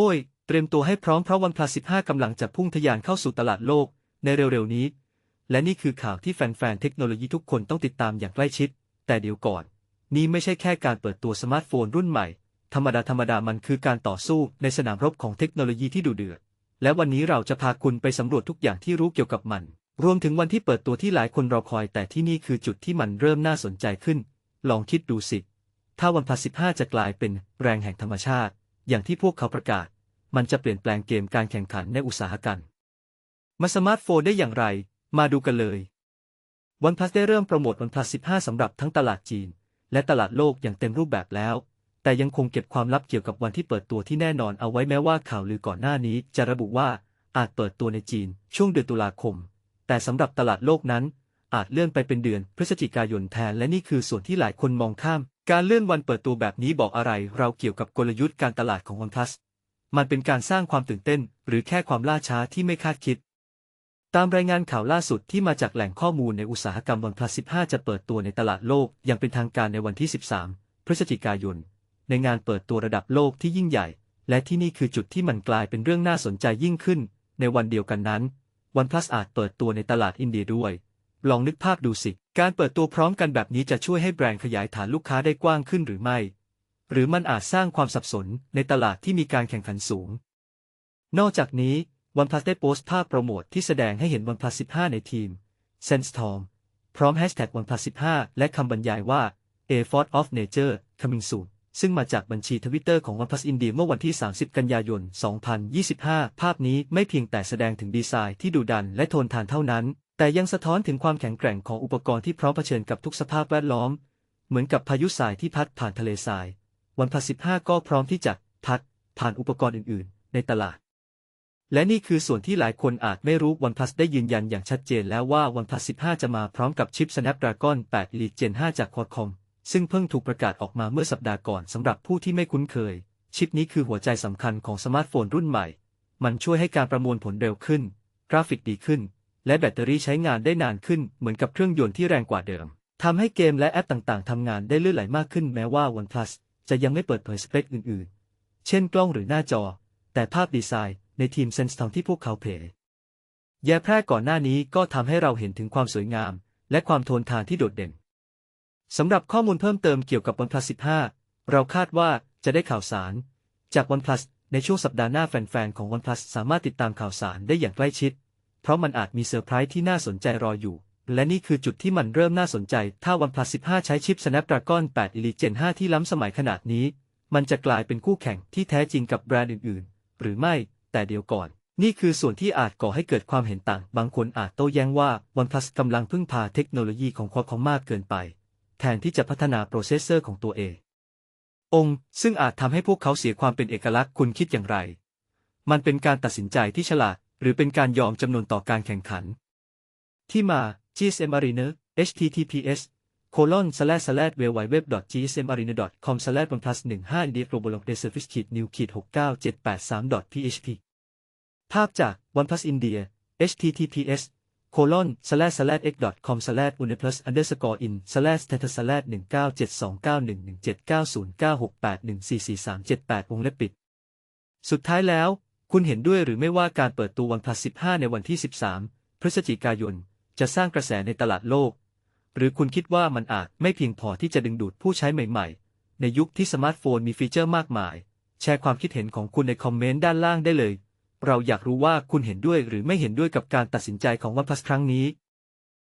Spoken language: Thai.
โอ้ย เตรียมตัวให้พร้อมเพราะ OnePlus 15กำลังจะพุ่งทะยานเข้าสู่ตลาดโลกในเร็วๆนี้ และนี่คือข่าวที่แฟนๆ เทคโนโลยีทุกคนต้องติดตามอย่างใกล้ชิด แต่เดี๋ยวก่อน นี่ไม่ใช่แค่การเปิดตัวสมาร์ทโฟนรุ่นใหม่ ธรรมดาธรรมดามันคือการต่อสู้ในสนามรบของเทคโนโลยีที่ดุเดือด และวันนี้เราจะพาคุณไปสำรวจทุกอย่างที่รู้เกี่ยวกับมัน รวมถึงวันที่เปิดตัวที่หลายคนรอคอย แต่ที่นี่คือจุดที่มันเริ่มน่าสนใจขึ้น ลองคิดดูสิ ถ้า OnePlus 15จะกลายเป็นแรงแห่งธรรมชาติ อย่างที่พวกเขาประกาศ มันจะเปลี่ยนแปลงเกมการแข่งขันในอุตสาหกรรมมาสมาร์ทโฟนได้อย่างไร มาดูกันเลย OnePlus ได้เริ่มโปรโมท OnePlus 15 สำหรับทั้งตลาดจีน และตลาดโลกอย่างเต็มรูปแบบแล้ว แต่ยังคงเก็บความลับเกี่ยวกับวันที่เปิดตัวที่แน่นอนเอาไว้แม้ว่าข่าวลือก่อนหน้านี้ จะระบุว่าอาจเปิดตัวในจีน ช่วงเดือนตุลาคม แต่สำหรับตลาดโลกนั้น อาจเลื่อนไปเป็นเดือนพฤศจิกายนแทนและนี่คือส่วนที่หลายคนมองข้าม การเลื่อนวันเปิดตัวแบบนี้บอกอะไรเราเกี่ยวกับกลยุทธ์การตลาดของ OnePlus มันเป็นการสร้างความตื่นเต้น หรือแค่ความล่าช้าที่ไม่คาดคิด ตามรายงานข่าวล่าสุดที่มาจากแหล่งข้อมูลในอุตสาหกรรม OnePlus 15 จะเปิดตัวในตลาดโลกอย่างเป็นทางการในวันที่ 13 พฤศจิกายน ในงานเปิดตัวระดับโลกที่ยิ่งใหญ่ และที่นี่คือจุดที่มันกลายเป็นเรื่องน่าสนใจยิ่งขึ้น ในวันเดียวกันนั้น OnePlus อาจเปิดตัวในตลาดอินเดียด้วย ลองนึกภาพดูสิ การเปิดตัวพร้อมกันแบบนี้จะช่วยให้แบรนด์ขยายฐานลูกค้าได้กว้างขึ้นหรือไม่ หรือมันอาจสร้างความสับสนในตลาดที่มีการแข่งขันสูง นอกจากนี้ OnePlus ได้โพสต์ภาพโปรโมทที่แสดงให้เห็น OnePlus 15 ในทีม Sandstorm พร้อมแฮชแท็ก OnePlus 15 และคำบรรยายว่า A Force of Nature Coming Soon ซึ่งมาจากบัญชีทวิตเตอร์ของ OnePlus India เมื่อวันที่ 30 กันยายน 2025 ภาพนี้ไม่เพียงแต่แสดงถึงดีไซน์ที่ดุดันและโทนทานเท่านั้น แต่ยังสะท้อนถึงความแข็งแกร่งของอุปกรณ์ที่พร้อมเผชิญกับทุกสภาพแวดล้อม เหมือนกับพายุทรายที่พัดผ่านทะเลทราย OnePlus 15ก็พร้อมที่จะพัดผ่านอุปกรณ์อื่น ๆ ในตลาด และนี่คือส่วนที่หลายคนอาจไม่รู้ OnePlus ได้ยืนยันอย่างชัดเจนแล้วว่า OnePlus 15จะมาพร้อมกับชิป Snapdragon 8 Elite Gen 5 จาก Qualcomm ซึ่งเพิ่งถูกประกาศออกมาเมื่อสัปดาห์ก่อนสำหรับผู้ที่ไม่คุ้นเคย ชิปนี้คือหัวใจสำคัญของสมาร์ทโฟนรุ่นใหม่ มันช่วยให้การประมวลผลเร็วขึ้น กราฟิกดีขึ้น และแบตเตอรี่ใช้งานได้นานขึ้นเหมือนกับเครื่องยนต์ที่แรงกว่าเดิมทำให้เกมและแอปต่างๆทำงานได้ลื่นไหลมากขึ้นแม้ว่า OnePlus จะยังไม่เปิดเผยสเปคอื่นๆ เช่นกล้องหรือหน้าจอ แต่ภาพดีไซน์ในทีม Sandstorm ที่พวกเขาเผยแย่แพร่ก่อนหน้านี้ก็ทำให้เราเห็นถึงความสวยงาม และความโทนทานที่โดดเด่นสำหรับข้อมูลเพิ่มเติมเกี่ยวกับ OnePlus 15 เราคาดว่าจะได้ข่าวสาร จาก OnePlus ในช่วงสัปดาห์หน้าแฟนๆของ OnePlus สามารถติดตามข่าวสารได้อย่างใกล้ชิด ราะมันอาจมีเซอร์ไพรส์ที่น่าสนใจรออยู่ และนี่คือจุดที่มันเริ่มน่าสนใจ ถ้า OnePlus 15 ใช้ชิป Snapdragon 8 Elite Gen 5 ที่ล้ำสมัยขนาดนี้ มันจะกลายเป็นคู่แข่งที่แท้จริงกับแบรนด์อื่นๆ หรือไม่ แต่เดี๋ยวก่อน นี่คือส่วนที่อาจก่อให้เกิดความเห็นต่าง บางคนอาจโต้แย้งว่า OnePlus กำลังพึ่งพาเทคโนโลยีของ Qualcomm มากเกินไป แทนที่จะพัฒนาโปรเซสเซอร์ของตัวเอง องค์ ซึ่งอาจทำให้พวกเขาเสียความเป็นเอกลักษณ์คุณคิดอย่างไร มันเป็นการตัดสินใจที่ฉลาด หรือเป็นการยอมจำนวนต่อการแข่งขัน ที่มา GSM Arena https colon slash slash www.gsmarena.com slash oneplus 15 d global de service ขีด new ขีด69783 php ภาพจาก OnePlus India https colon slash slash x com slash oneplus underscore in slash status slash 197291199096814438วงเล็บปิด สุดท้ายแล้ว คุณเห็นด้วยหรือไม่ว่าการเปิดตัว OnePlus 15ในวันที่ 13 พฤศจิกายน จะสร้างกระแสในตลาดโลก หรือคุณคิดว่ามันอาจไม่เพียงพอที่จะดึงดูดผู้ใช้ใหม่ๆ ในยุคที่สมาร์ทโฟนมีฟีเจอร์มากมาย แชร์ความคิดเห็นของคุณในคอมเมนต์ด้านล่างได้เลย เราอยากรู้ว่าคุณเห็นด้วยหรือไม่เห็นด้วยกับการตัดสินใจของวันพัสครั้งนี้